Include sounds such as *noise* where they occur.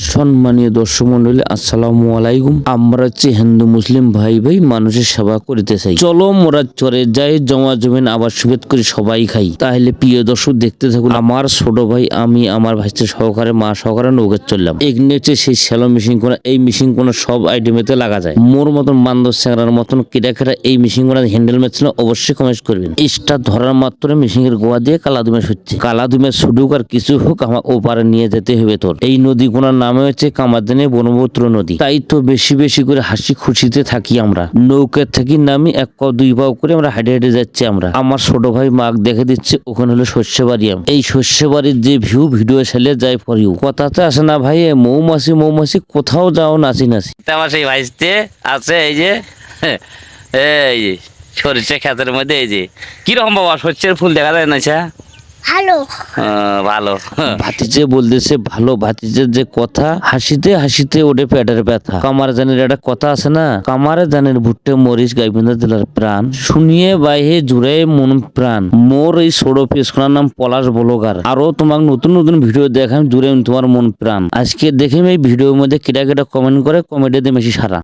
much. সম্মানীয় দর্শক মন্ডলী আসসালামু আলাইকুম। আমরা হচ্ছে হিন্দু, মুসলিম ভাই ভাই মানুষের সেবা করিতে চাই। চলো মোরা চরে যাই, জমা জমিন আবার সুবেদ করে সবাই খাই। তাহলে প্রিয় দর্শক দেখতে থাকুন, আমার ছোট ভাই, আমি আমার ভাইস্তে সহকারে, মা সহকারে নৌকে চললাম। এগুলি হচ্ছে সেই শ্যালো মেশিন কোনা, এই মেশিন কোনা সব আইটেমেতে লাগা যায়। মোর মতন বান্দর স্যাংরার মতন কেটা কেটা এই মেশিন কোনা হ্যান্ডেল মেশিন অবশ্যই কমেন্ট করবেন। স্টার ধরার মাত্র মেশিনের গোয়া দিয়ে কালা দুমে হচ্ছে কালা দুমে সুডুক আর কিছু হোক, আমার ওপারে নিয়ে যেতে হবে তোর। এই নদী কোনার নামে হচ্ছে কামাদানে বনমূত্র নদী। তাই তো বেশি বেশি করে হাসি খুশিতে থাকি আমরা। নৌকার থেকে নামি এক পাও দুই পাও করে আমরা হেঁটে হেঁটে যাচ্ছি আমরা। আমার ছোট ভাই মাগ দেখে দিচ্ছে, ওখানে হলো শস্য বাড়ি এই শস্য বাড়ির যে ভিউ ভিডিও ছেলে যায় ফর ইউ কথাতে আসে না ভাই মৌমাছি মৌমাছি, কোথাও যাও নাচি নাচি। সেই ভাইসতে, আছে এই যে, *laughs* এই সরিষা ক্ষেতের মধ্যে এই যে। কীরকম বাবা, সর্ষের ফুল দেখা যায় না আচ্ছা? ভালো। ভালো। ভাতিজে বলতেছে ভালো ভাতিজের যে কথা হাসিতে হাসিতে ওঠে পেটের ব্যথা। কামার জানের একটা কথা আছে না? কামারে জানের ভুট্টে মরিচ গাইবিন্দা দিলার প্রাণ। শুনিয়ে বাইহে জুড়ে মন প্রাণ। মোর এই ছোড়ো পেশখানার নাম পলাশ বলগার। আরও তোমাকে নতুন নতুন ভিডিও দেখাম জুড়ে তোমার মন প্রাণ। আজকে দেখে এই ভিডিওর মধ্যে কেটা কেটা কমেন্ট করে কমেডি দিয়ে মেশি সারা।